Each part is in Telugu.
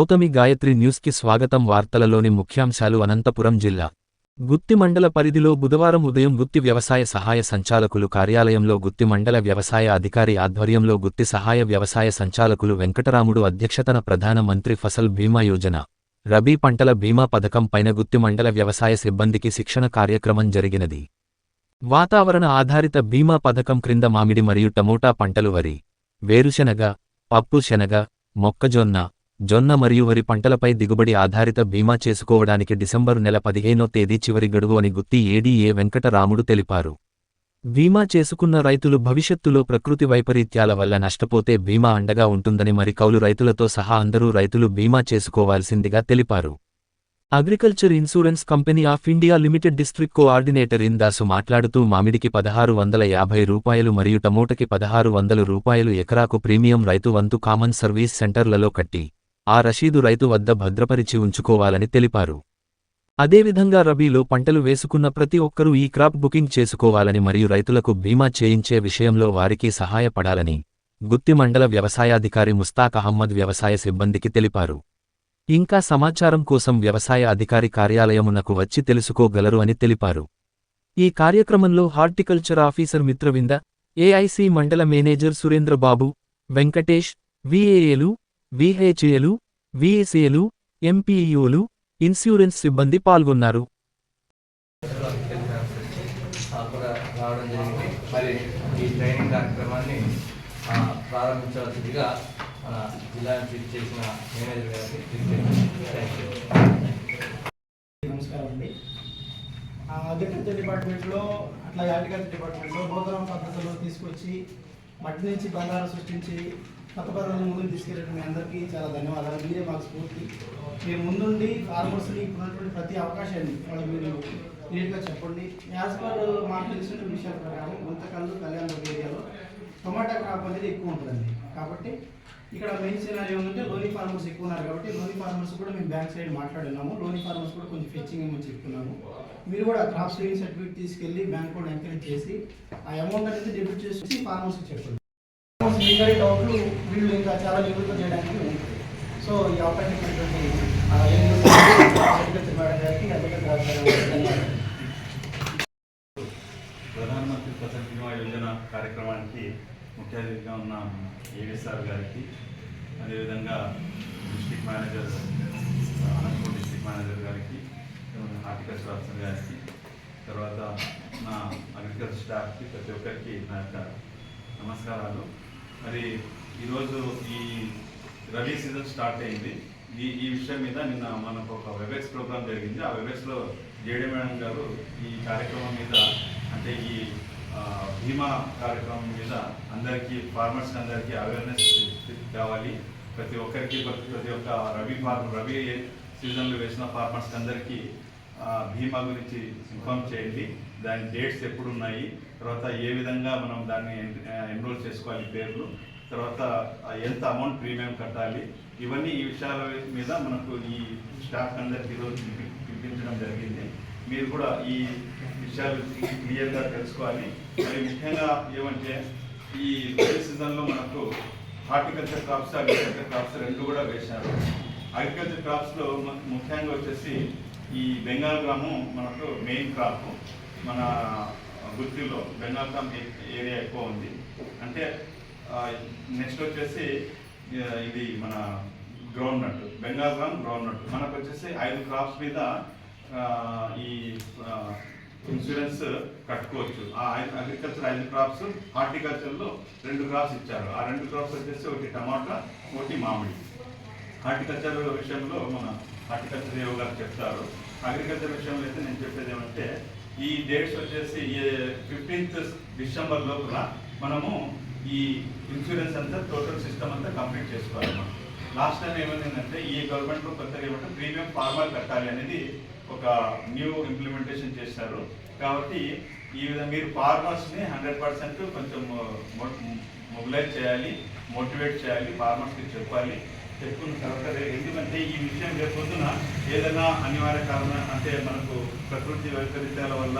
గౌతమి గాయత్రి న్యూస్కి స్వాగతం వార్తలలోని ముఖ్యాంశాలు అనంతపురం జిల్లా. గుత్తి మండల పరిధిలో బుధవారం ఉదయం గుత్తి వ్యవసాయ సహాయ సంచాలకులు కార్యాలయంలో గుత్తి మండల వ్యవసాయ అధికారి ఆధ్వర్యంలో గుత్తి సహాయ వ్యవసాయ సంచాలకులు వెంకటరాముడు అధ్యక్షతన ప్రధాన మంత్రి ఫసల్ బీమా యోజన. రబీ పంటల బీమా పథకం పైన గుత్తి మండల వ్యవసాయ సిబ్బందికి శిక్షణ కార్యక్రమం జరిగినది. వాతావరణ ఆధారిత బీమా పథకం క్రింద మామిడి మరియు టమోటా పంటలు వరి వేరుశెనగ పప్పు శనగ మొక్కజొన్న జొన్న మరియు వరి పంటలపై దిగుబడి ఆధారిత బీమా చేసుకోవడానికి డిసెంబరు నెల పదిహేనో తేదీ చివరి గడువు అని గుత్తి ఏడీఏ వెంకటరాముడు తెలిపారు. బీమా చేసుకున్న రైతులు భవిష్యత్తులో ప్రకృతి వైపరీత్యాల వల్ల నష్టపోతే బీమా అండగా ఉంటుందని మరి కౌలు రైతులతో సహా అందరూ రైతులు బీమా చేసుకోవాల్సిందిగా తెలిపారు. Agriculture insurance company of India limited district coordinator Indasu మాట్లాడుతూ మామిడికి పదహారు వందల యాభై రూపాయలు మరియు టమోటకి పదహారు వందలు రూపాయలు ఎకరాకు ప్రీమియం రైతు వంతు కామన్ సర్వీస్ సెంటర్లలో కట్టి ఆ రషీదు రైతు వద్ద భద్రపరిచి ఉంచుకోవాలని తెలిపారు. అదేవిధంగా రబీలో పంటలు వేసుకున్న ప్రతి ఒక్కరూ ఈ క్రాప్ బుకింగ్ చేసుకోవాలని మరియు రైతులకు బీమా చేయించే విషయంలో వారికి సహాయపడాలని గుత్తి మండల వ్యవసాయాధికారి ముస్తాక్ అహ్మద్ వ్యవసాయ సిబ్బందికి తెలిపారు. ఇంకా సమాచారం కోసం వ్యవసాయ అధికారి కార్యాలయమునకు వచ్చి తెలుసుకోగలరు అని తెలిపారు. ఈ కార్యక్రమంలో horticulture officer Mitravinda AIC mandal manager Surendrababu Venkatesh విఏఏలు విహెచ్ఏలు విఎస్ఏలు ఎంపీఈఓలు ఇన్సూరెన్స్ సిబ్బంది పాల్గొన్నారు. నాకు కూడా రావడం జరిగింది. మరి ఈ ట్రైనింగ్ కార్యక్రమాన్ని ఆ, ప్రారంభించవలసిందిగా మన జిల్లా ఎంపీ చేసిన మేనేజర్ గారికి థ్యాంక్ యూ నమస్కారం అండి. ఆ, అగ్రికల్చర్ డిపార్ట్మెంట్లో అట్లా హార్టికల్చర్ డిపార్ట్మెంట్లో నూతన పద్ధతులు తీసుకొచ్చి మట్టి నుంచి బంగారం సృష్టించి కొత్త పద్ధతులను ముందుకు తీసుకెళ్ళడం మీ అందరికీ చాలా ధన్యవాదాలు. మీరే మాకు స్ఫూర్తి. మీరు ముందుండి ఫార్మర్స్ని ఇప్పుడున్నటువంటి ప్రతి అవకాశాన్ని వాళ్ళు మీరు నీట్గా చెప్పండి. యాజ్ మాకు తెలిసిన విషయాల ప్రకారం గుంతకల్లు కళ్యాణ ఏరియాలో టొమాటో క్రాప్ అనేది ఎక్కువ ఉంటుందండి. కాబట్టి ఇక్కడ మెయిన్ సినారీ ఏమంటే లోనీ ఫార్మర్స్ ఎక్కువ ఉన్నారు కాబట్టి లోని ఫార్మర్స్ కూడా మేము బ్యాంక్ సైడ్ మాట్లాడున్నాము. లోని ఫార్మర్స్ కూడా కొంచెం ఫెచ్చింగ్ ఏమని చెప్తున్నాము. మీరు కూడా క్రాప్ సేవింగ్ సర్టిఫికేట్ తీసుకెళ్ళి బ్యాంక్ కూడా ఎంకరేజ్ చేసి ఆ అమౌంట్ అనేది డెబిట్ చేసి ఫార్మర్స్కి చెప్పండి. ఫార్మర్స్ డౌట్లు వీళ్ళు ఇంకా చాలా నిపుణులు చేయడానికి సో ఈ అవకాశం ప్రధానమంత్రి ఫసల్ బీమా యోజన కార్యక్రమానికి ముఖ్య అతిథిగా ఉన్న ఏవిఎస్ఆర్ గారికి అదేవిధంగా district manager Anantapur district manager గారికి హార్టికల్చర్ ఆఫీసర్ గారికి తర్వాత నా అగ్రికల్చర్ స్టాఫ్కి ప్రతి ఒక్కరికి నా యొక్క నమస్కారాలు. మరి ఈరోజు ఈ రబీ సీజన్ స్టార్ట్ అయింది. ఈ ఈ విషయం మీద నిన్న మనకు ఒక వెబెక్స్ ప్రోగ్రామ్ జరిగింది. ఆ వెబెక్స్లో జేడీ మేడం గారు ఈ కార్యక్రమం మీద అంటే ఈ బీమా కార్యక్రమం మీద అందరికీ ఫార్మర్స్ అందరికీ అవేర్నెస్ కావాలి. ప్రతి ఒక్కరికి ప్రతి ప్రతి ఒక్క రబీ ఫార్మ్ రబీ సీజన్లో వేసిన ఫార్మర్స్కి అందరికీ బీమా గురించి ఇన్ఫార్మ్ చేయండి. దాని డేట్స్ ఎప్పుడు ఉన్నాయి తర్వాత ఏ విధంగా మనం దాన్ని ఎన్రోల్ చేసుకోవాలి పేర్లు తర్వాత ఎంత అమౌంట్ ప్రీమియం కట్టాలి ఇవన్నీ ఈ విషయాల మీద మనకు ఈ స్టాఫ్ అందరికి ఈరోజు పిలిపించడం జరిగింది. మీరు కూడా ఈ విషయాలు క్లియర్గా తెలుసుకోవాలి. మరి ముఖ్యంగా ఏమంటే ఈ సీజన్లో మనకు హార్టికల్చర్ క్రాప్స్ అగ్రికల్చర్ క్రాప్స్ రెండు కూడా వేశారు. అగ్రికల్చర్ క్రాప్స్లో ముఖ్యంగా వచ్చేసి ఈ బెంగాల్ గ్రామం మనకు మెయిన్ క్రాప్ మన గుత్తిలో బెంగాల్ గ్రామ్ ఏ- ఏరియా ఎక్కువ ఉంది. అంటే నెక్స్ట్ వచ్చేసి ఇది మన groundnut Bengal gram groundnut మనకు వచ్చేసి ఐదు క్రాప్స్ మీద ఈ ఇన్సూరెన్స్ కట్టుకోవచ్చు. ఆ అగ్రికల్చర్ ఐదు క్రాప్స్ హార్టికల్చర్లో రెండు క్రాప్స్ ఇచ్చారు. ఆ రెండు క్రాప్స్ వచ్చేసి ఒకటి టమాటా ఒకటి మామిడి. హార్టికల్చర్ విషయంలో మన హార్టికల్చర్ ఏవో గారు చెప్తారు. అగ్రికల్చర్ విషయంలో అయితే నేను చెప్పేది ఏమంటే ఈ డేట్స్ వచ్చేసి ఫిఫ్టీన్త్ డిసెంబర్ లోపల మనము ఈ ఇన్సూరెన్స్ అంతా టోటల్ సిస్టమ్ అంతా కంప్లీట్ చేసుకోవాలి లాస్ట్ టైం ఏమైందంటే ఈ గవర్నమెంట్లో కొత్తగా ఏమంటే ప్రీమియం ఫార్మర్ కట్టాలి అనేది ఒక న్యూ ఇంప్లిమెంటేషన్ చేశారు. కాబట్టి ఈ విధంగా మీరు ఫార్మర్స్ని హండ్రెడ్ పర్సెంట్ కొంచెం మొబిలైజ్ చేయాలి మోటివేట్ చేయాలి ఫార్మర్స్కి చెప్పాలి. చెప్పుకున్న కరెక్ట్ ఎందుకంటే ఈ విషయం రేపు ఏదైనా అనివార్య కారణం అంటే మనకు ప్రకృతి వైపరీత్యాల వల్ల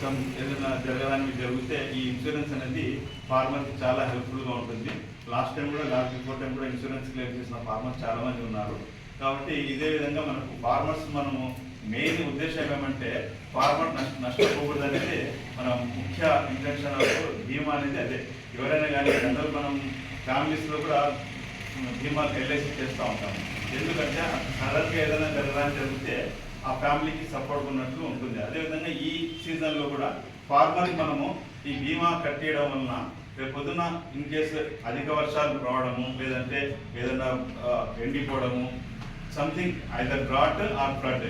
సమ్ ఏదైనా జరగడానికి జరిగితే ఈ ఇన్సూరెన్స్ అనేది ఫార్మర్కి చాలా హెల్ప్ఫుల్గా ఉంటుంది. లాస్ట్ టైం కూడా లాస్ట్ బిఫోర్ టైం కూడా ఇన్సూరెన్స్ క్లెయిమ్ చేసిన ఫార్మర్స్ చాలా మంది ఉన్నారు. కాబట్టి ఇదే విధంగా మనకు ఫార్మర్స్ మనము మెయిన్ ఉద్దేశం ఏమంటే ఫార్మర్ నష్ట నష్టపోకూడదు అనేది మన ముఖ్య ఇంటెన్షన్ బీమా అనేది అదే. ఎవరైనా కానీ జనరల్ మనం ఫ్యామిలీస్లో కూడా బీమా ఎల్ఐసి చేస్తూ ఉంటాం. ఎందుకంటే సడన్గా ఏదైనా జరగడానికి జరిగితే ఆ ఫ్యామిలీకి సపోర్ట్ ఉన్నట్లు ఉంటుంది. అదేవిధంగా ఈ సీజన్లో కూడా ఫార్మర్కి మనము ఈ బీమా కట్టేయడం వలన రేపు పొద్దున ఇన్ కేసు అధిక వర్షాలు రావడము లేదంటే ఏదైనా ఎండిపోవడము something either drought or flood